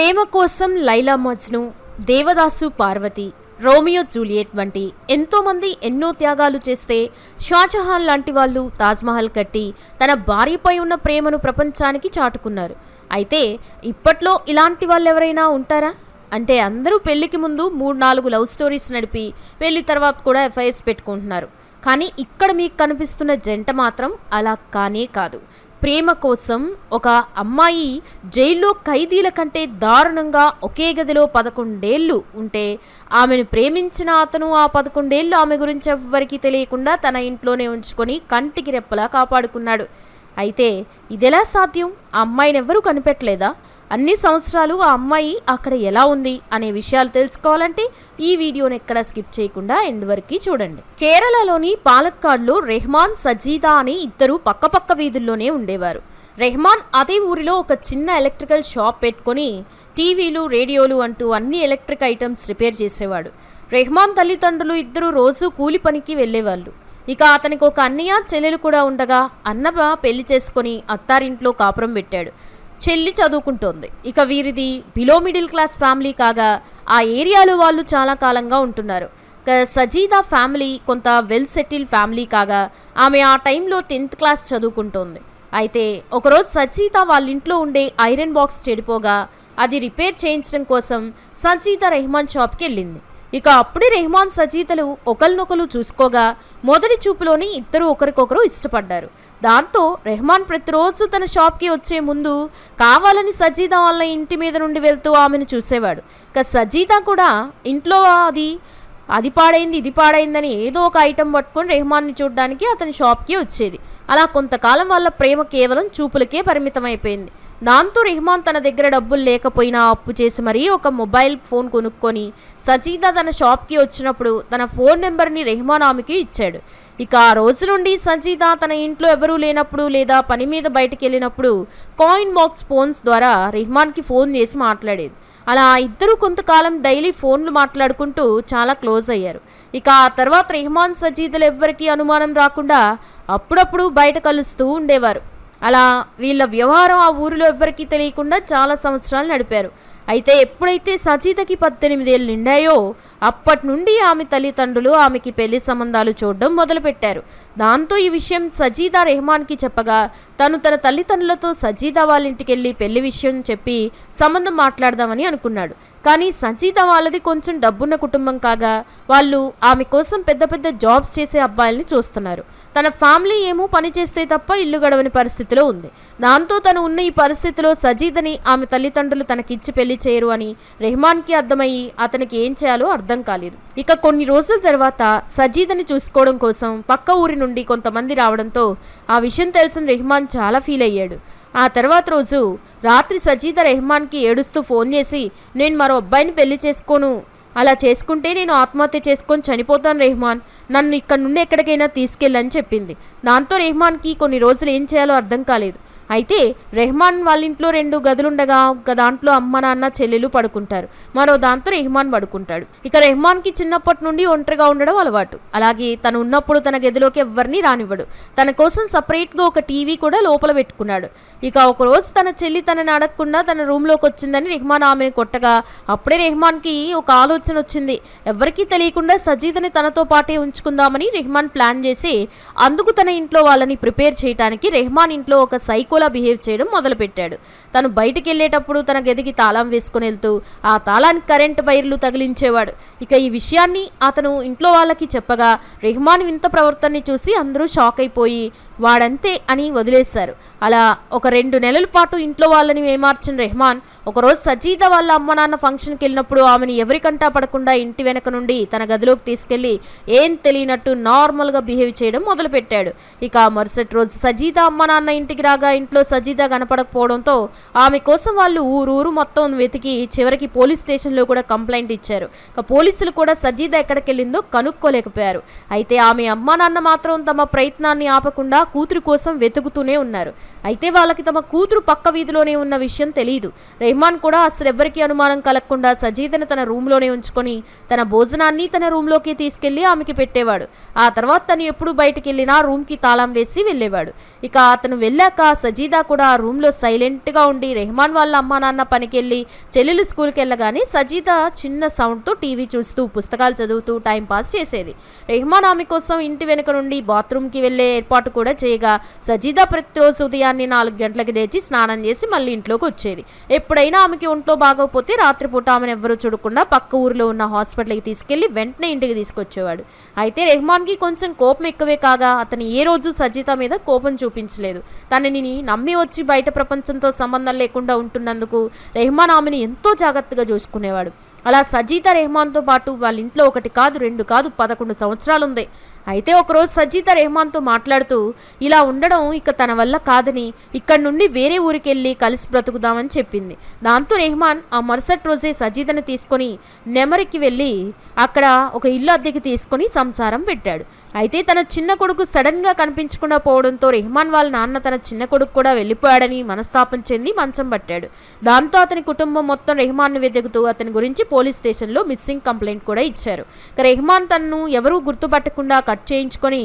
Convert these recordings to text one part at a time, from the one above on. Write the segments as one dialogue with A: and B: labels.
A: ప్రేమ కోసం Laila Majnu Devdas Parvati Romeo Juliet వంటి ఎంతోమంది ఎన్నో త్యాగాలు చేస్తే షాజహాన్ లాంటి వాళ్ళు తాజ్మహల్ కట్టి తన భార్యపై ఉన్న ప్రేమను ప్రపంచానికి చాటుకున్నారు. అయితే ఇప్పట్లో ఇలాంటి వాళ్ళు ఎవరైనా ఉంటారా? అంటే అందరూ పెళ్ళికి ముందు మూడు నాలుగు లవ్ స్టోరీస్ నడిపి పెళ్ళి తర్వాత కూడా ఎఫ్ఐఎస్ పెట్టుకుంటున్నారు. కానీ ఇక్కడ మీకు కనిపిస్తున్న జంట మాత్రం అలా కానే కాదు. ప్రేమ కోసం ఒక అమ్మాయి జైల్లో ఖైదీల కంటే దారుణంగా ఒకే గదిలో పదకొండేళ్ళు ఉంటే ఆమెను ప్రేమించిన అతను ఆ పదకొండేళ్ళు ఆమె గురించి ఎవ్వరికీ తెలియకుండా తన ఇంట్లోనే ఉంచుకొని కంటికి రెప్పలా కాపాడుకున్నాడు. అయితే ఇదెలా సాధ్యం? ఆ అమ్మాయిని ఎవ్వరూ కనిపెట్టలేదా? అన్ని సంవత్సరాలు ఆ అమ్మాయి అక్కడ ఎలా ఉంది అనే విషయాలు తెలుసుకోవాలంటే ఈ వీడియోని ఎక్కడ స్కిప్ చేయకుండా ఎండ్ వరకు చూడండి. కేరళలోని పాలక్కాడ్లో రెహమాన్ సజీదా అని ఇద్దరు పక్కపక్క వీధుల్లోనే ఉండేవారు. రెహమాన్ అదే ఊరిలో ఒక చిన్న ఎలక్ట్రికల్ షాప్ పెట్టుకొని టీవీలు రేడియోలు అంటూ అన్ని ఎలక్ట్రిక్ ఐటమ్స్ రిపేర్ చేసేవాడు. రెహమాన్ తల్లిదండ్రులు ఇద్దరు రోజు కూలి పనికి వెళ్ళేవాళ్ళు. ఇక అతనికి ఒక అన్నయ్య చెల్లెలు కూడా ఉండగా అన్నబ పెళ్ళి చేసుకొని అత్తారింట్లో కాపురం పెట్టాడు. చెల్లి చదువుకుంటోంది. ఇక వీరిది బిలో మిడిల్ క్లాస్ ఫ్యామిలీ కాగా ఆ ఏరియాలో వాళ్ళు చాలా కాలంగా ఉంటున్నారు. సజీదా ఫ్యామిలీ కొంత వెల్ సెటిల్ ఫ్యామిలీ కాగా ఆమె ఆ టైంలో టెన్త్ క్లాస్ చదువుకుంటోంది. అయితే ఒకరోజు సజీత వాళ్ళ ఇంట్లో ఉండే ఐరన్ బాక్స్ చెడిపోగా అది రిపేర్ చేయించడం కోసం సజీత రెహమాన్ షాప్కి వెళ్ళింది. ఇక అప్పుడే రెహమాన్ సజీతలు ఒకరినొకరు చూసుకోగా మొదటి చూపులోని ఇద్దరు ఒకరికొకరు ఇష్టపడ్డారు. దాంతో రెహమాన్ ప్రతిరోజు తన షాప్కి వచ్చే ముందు కావాలని సజీదా వాళ్ళ ఇంటి మీద నుండి వెళ్తూ ఆమెను చూసేవాడు. ఇక సజీదా కూడా ఇంట్లో అది అది పాడైంది ఇది పాడైందని ఏదో ఒక ఐటెం పట్టుకొని రెహమాన్ని చూడడానికి అతని షాప్కి వచ్చేది. అలా కొంతకాలం వాళ్ళ ప్రేమ కేవలం చూపులకే పరిమితమైపోయింది. దాంతో రెహమాన్ తన దగ్గర డబ్బులు లేకపోయినా అప్పు చేసి మరీ ఒక మొబైల్ ఫోన్ కొనుక్కొని సజీదా తన షాప్కి వచ్చినప్పుడు తన ఫోన్ నెంబర్ని రెహమాన్ ఆమెకి ఇచ్చాడు. ఇక ఆ రోజు నుండి సంజీత తన ఇంట్లో ఎవరూ లేనప్పుడు లేదా పని మీద బయటికి వెళ్ళినప్పుడు కాయిన్ బాక్స్ ఫోన్స్ ద్వారా రెహమాన్కి ఫోన్ చేసి మాట్లాడేది. అలా ఇద్దరు కొంతకాలం డైలీ ఫోన్లు మాట్లాడుకుంటూ చాలా క్లోజ్ అయ్యారు. ఇక ఆ తర్వాత రెహమాన్ సజీదులు ఎవ్వరికీ అనుమానం రాకుండా అప్పుడప్పుడు బయట కలుస్తూ ఉండేవారు. అలా వీళ్ళ వ్యవహారం ఆ ఊరిలో ఎవ్వరికీ తెలియకుండా చాలా సంవత్సరాలు నడిపారు. అయితే ఎప్పుడైతే సచితకి పద్దెనిమిదేళ్ళు నిండాయో అప్పటి నుండి ఆమె తల్లిదండ్రులు ఆమెకి పెళ్ళి సంబంధాలు చూడడం మొదలుపెట్టారు. దాంతో ఈ విషయం సజీదా రెహమాన్కి చెప్పగా తను తన తల్లిదండ్రులతో సజీదా వాళ్ళ ఇంటికి వెళ్ళి పెళ్ళి విషయం చెప్పి సంబంధం మాట్లాడదామని అనుకున్నాడు. కానీ సంచిత వాళ్ళది కొంచెం డబ్బున్న కుటుంబం కాగా వాళ్ళు ఆమె కోసం పెద్ద పెద్ద జాబ్స్ చేసే అబ్బాయిల్ని చూస్తున్నారు. తన ఫ్యామిలీ ఏమో పని చేస్తే తప్ప ఇల్లు గడవని పరిస్థితిలో ఉంది. దాంతో తను ఉన్న ఈ పరిస్థితిలో సజీదని ఆమె తల్లిదండ్రులు తనకిచ్చి పెళ్ళి చేయరు అని రెహమాన్కి అర్థమయ్యి అతనికి ఏం చేయాలో అర్థం కాలేదు. ఇక కొన్ని రోజుల తర్వాత సజీదని చూసుకోవడం కోసం పక్క ఊరి నుండి కొంతమంది రావడంతో ఆ విషయం తెలిసిన రెహమాన్ చాలా ఫీల్ అయ్యాడు. ఆ తర్వాత రోజు రాత్రి సజీద రెహమాన్కి ఏడుస్తూ ఫోన్ చేసి నేను మరో అబ్బాయిని పెళ్ళి చేసుకోను. అలా చేసుకుంటే నేను ఆత్మహత్య చేసుకొని చనిపోతాను రెహమాన్. నన్ను ఇక్కడ నుండి ఎక్కడికైనా తీసుకెళ్ళని చెప్పింది. దాంతో రెహమాన్కి కొన్ని రోజులు ఏం చేయాలో అర్థం కాలేదు. అయితే రెహమాన్ వాళ్ళ ఇంట్లో రెండు గదులుండగా ఒక దాంట్లో అమ్మ నాన్న చెల్లెలు పడుకుంటారు. మరో దాంతో రెహమాన్ పడుకుంటాడు. ఇక రెహమాన్కి చిన్నప్పటి నుండి ఒంటరిగా ఉండడం అలవాటు. అలాగే తను ఉన్నప్పుడు తన గదిలోకి ఎవరిని రానివ్వడు. తన కోసం సపరేట్గా ఒక టీవీ కూడా లోపల పెట్టుకున్నాడు. ఇక ఒకరోజు తన చెల్లి తనని అడగకుండా తన రూమ్లోకి వచ్చిందని రెహమాన్ ఆమెను కొట్టగా అప్పుడే రెహమాన్కి ఒక ఆలోచన వచ్చింది. ఎవరికీ తెలియకుండా సజీదని తనతో పాటే ఉంచుకుందామని రెహమాన్ ప్లాన్ చేసి అందుకు తన ఇంట్లో వాళ్ళని ప్రిపేర్ చేయడానికి రెహమాన్ ఇంట్లో ఒక సైకో సైకోలా బిహేవ్ చేయడం మొదలుపెట్టాడు. తను బయటికి వెళ్ళేటప్పుడు తన గదికి తాళం వేసుకుని వెళ్తూ ఆ తాళానికి కరెంటు వైర్లు తగిలించేవాడు. ఇక ఈ విషయాన్ని అతను ఇంట్లో వాళ్ళకి చెప్పగా రెహమాన్ వింత ప్రవర్తనని చూసి అందరూ షాక్ అయిపోయి వాడంతే అని వదిలేశారు. అలా ఒక రెండు నెలల పాటు ఇంట్లో వాళ్ళని ఏమార్చిన రెహమాన్ ఒకరోజు సజీద వాళ్ళ అమ్మ నాన్న ఫంక్షన్కి వెళ్ళినప్పుడు ఆమెను ఎవరికంటా పడకుండా ఇంటి వెనక నుండి తన గదిలోకి తీసుకెళ్ళి ఏం తెలియనట్టు నార్మల్గా బిహేవ్ చేయడం మొదలుపెట్టాడు. ఇక మరుసటి రోజు సజీద అమ్మ నాన్న ఇంటికి రాగా ఇంట్లో సజీద కనపడకపోవడంతో ఆమె కోసం వాళ్ళు ఊరూరు మొత్తం వెతికి చివరికి పోలీస్ స్టేషన్లో కూడా కంప్లైంట్ ఇచ్చారు. ఇక పోలీసులు కూడా సజీద ఎక్కడికి వెళ్ళిందో కనుక్కోలేకపోయారు. అయితే ఆమె అమ్మ నాన్న మాత్రం తమ ప్రయత్నాన్ని ఆపకుండా కూతురు కోసం వెతుకుతూనే ఉన్నారు. అయితే వాళ్ళకి తమ కూతురు పక్క వీధిలోనే ఉన్న విషయం తెలియదు రెహమాన్ కూడా అసలు ఎవ్వరికీ అనుమానం కలగకుండా సజీదను తన రూమ్లోనే ఉంచుకొని తన భోజనాన్ని తన రూమ్లోకి తీసుకెళ్ళి ఆమెకి పెట్టేవాడు. ఆ తర్వాత తను ఎప్పుడు బయటికి వెళ్ళినా రూమ్కి తాళం వేసి వెళ్ళేవాడు. ఇక అతను వెళ్ళాక సజీదా కూడా ఆ రూమ్లో సైలెంట్గా ఉండి రెహమాన్ వాళ్ళ అమ్మా నాన్న పనికెళ్ళి చెల్లెలు స్కూల్కి వెళ్ళగానే సజీదా చిన్న సౌండ్తో టీవీ చూస్తూ పుస్తకాలు చదువుతూ టైం పాస్ చేసేది. రెహమాన్ ఆమె కోసం ఇంటి వెనుక నుండి బాత్రూమ్కి వెళ్ళే ఏర్పాటు కూడా చేయగా సజీదా ప్రతిరోజు ఉదయాన్నే నాలుగు గంటలకు లేచి స్నానం చేసి మళ్ళీ ఇంట్లోకి వచ్చేది. ఎప్పుడైనా ఆమెకి ఒంట్లో బాగోకపోతే రాత్రిపూట ఆమెను ఎవ్వరూ చూడకుండా పక్క ఊరిలో ఉన్న హాస్పిటల్కి తీసుకెళ్ళి వెంటనే ఇంటికి తీసుకొచ్చేవాడు. అయితే రెహమాన్కి కొంచెం కోపం ఎక్కువే కాగా అతను ఏ రోజు సజిత మీద కోపం చూపించలేదు. తనని నమ్మి వచ్చి బయట ప్రపంచంతో సంబంధం లేకుండా ఉంటున్నందుకు రెహమాన్ ఆమెను ఎంతో జాగ్రత్తగా చూసుకునేవాడు. అలా సజీత రెహమాన్తో పాటు వాళ్ళ ఇంట్లో ఒకటి కాదు రెండు కాదు పదకొండు సంవత్సరాలు ఉంది అయితే ఒకరోజు సజీత రెహమాన్తో మాట్లాడుతూ ఇలా ఉండడం ఇక తన వల్ల కాదని ఇక్కడి నుండి వేరే ఊరికి వెళ్ళి కలిసి బ్రతుకుదామని చెప్పింది. దాంతో రెహమాన్ ఆ మరుసటి రోజే సజీతను తీసుకొని నెమరికి వెళ్ళి అక్కడ ఒక ఇల్లు అద్దెకి తీసుకొని సంసారం పెట్టాడు. అయితే తన చిన్న కొడుకు సడన్గా కనిపించకుండా పోవడంతో రెహమాన్ వాళ్ళ నాన్న తన చిన్న కొడుకు కూడా వెళ్ళిపోయాడని మనస్తాపం చెంది మంచం పట్టాడు. దాంతో అతని కుటుంబం మొత్తం రెహమాన్ను వెతుకుతూ అతని గురించి పోలీస్ స్టేషన్లో మిస్సింగ్ కంప్లైంట్ కూడా ఇచ్చారు. ఇక రెహమాన్ తనను ఎవరూ గుర్తుపట్టకుండా కట్ చేయించుకొని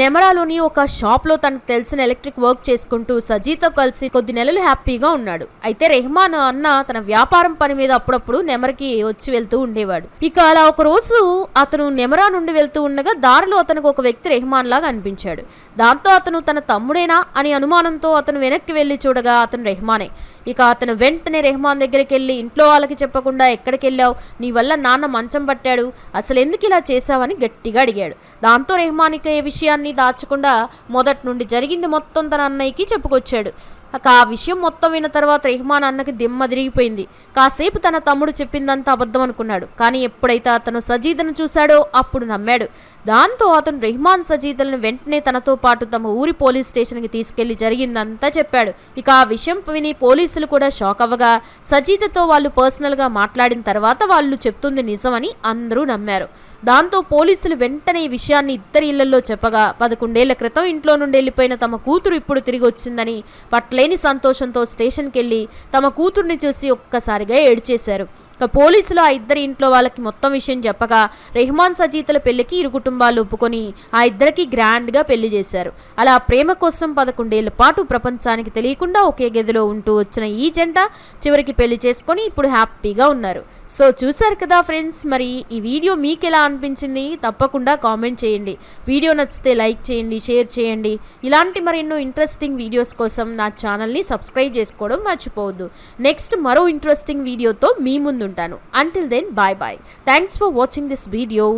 A: నెమరాలోని ఒక షాప్లో తనకు తెలిసిన ఎలక్ట్రిక్ వర్క్ చేసుకుంటూ సజీతో కలిసి కొద్ది నెలలు హ్యాపీగా ఉన్నాడు. అయితే రెహమాన్ అన్న తన వ్యాపారం పని మీద అప్పుడప్పుడు నెమరికి వచ్చి వెళ్తూ ఉండేవాడు. ఇక అలా ఒక రోజు అతను నెమరా నుండి వెళ్తూ ఉండగా దారిలో అతనికి ఒక వ్యక్తి రెహమాన్ లాగా అనిపించాడు. దాంతో అతను తన తమ్ముడేనా అని అనుమానంతో అతను వెనక్కి వెళ్ళి చూడగా అతను రెహమానే. ఇక అతను వెంటనే రెహమాన్ దగ్గరికి వెళ్ళి ఇంట్లో వాళ్ళకి చెప్పకుండా ఎక్కడికి వెళ్ళావు? నీ వల్ల నాన్న మంచం పట్టాడు. అసలు ఎందుకు ఇలా చేశావని గట్టిగా అడిగాడు. దాంతో రెహమాన్ ఇక ఏ విషయాన్ని దాచకుండా మొదటి నుండి జరిగింది మొత్తం తన అన్నయ్యకి చెప్పుకొచ్చాడు. ఇక ఆ విషయం మొత్తం విన్న తర్వాత రెహమాన్ అన్నకి దిమ్మ తిరిగిపోయింది. కాసేపు తన తమ్ముడు చెప్పిందంతా అబద్ధం అనుకున్నాడు. కానీ ఎప్పుడైతే అతను సజీదను చూశాడో అప్పుడు నమ్మాడు. దాంతో అతను రెహమాన్ సజీదలను వెంటనే తనతో పాటు తమ ఊరి పోలీస్ స్టేషన్కి తీసుకెళ్ళి జరిగిందంతా చెప్పాడు. ఇక ఆ విషయం విని పోలీసులు కూడా షాక్ అవ్వగా సజీదతో వాళ్ళు పర్సనల్గా మాట్లాడిన తర్వాత వాళ్ళు చెప్తుంది నిజమని అందరూ నమ్మారు. దాంతో పోలీసులు వెంటనే ఈ విషయాన్ని ఇద్దరి ఇళ్ళలో చెప్పగా పదకొండేళ్ళ క్రితం ఇంట్లో నుండి వెళ్ళిపోయిన తమ కూతురు ఇప్పుడు తిరిగి వచ్చిందని పట్లేని సంతోషంతో స్టేషన్కి వెళ్ళి తమ కూతుర్ని చూసి ఒక్కసారిగా ఏడ్చేశారు. ఇక పోలీసులు ఆ ఇద్దరి ఇంట్లో వాళ్ళకి మొత్తం విషయం చెప్పగా రెహమాన్ సజీతల పెళ్ళికి ఇరు కుటుంబాలు ఒప్పుకొని ఆ ఇద్దరికి గ్రాండ్గా పెళ్ళి చేశారు. అలా ప్రేమ కోసం పదకొండేళ్ళ పాటు ప్రపంచానికి తెలియకుండా ఒకే గదిలో ఉంటూ వచ్చిన ఈ జంట చివరికి పెళ్ళి చేసుకొని ఇప్పుడు హ్యాపీగా ఉన్నారు. సో చూసారు కదా ఫ్రెండ్స్ మరి ఈ వీడియో మీకు ఎలా అనిపించింది? తప్పకుండా కామెంట్ చేయండి. వీడియో నచ్చితే లైక్ చేయండి షేర్ చేయండి. ఇలాంటి మరెన్నో ఇంట్రెస్టింగ్ వీడియోస్ కోసం నా ఛానల్ని సబ్స్క్రైబ్ చేసుకోవడం మర్చిపోవద్దు. నెక్స్ట్ మరో ఇంట్రెస్టింగ్ వీడియోతో మీ ముందుంటాను. Until then bye bye thanks for watching this video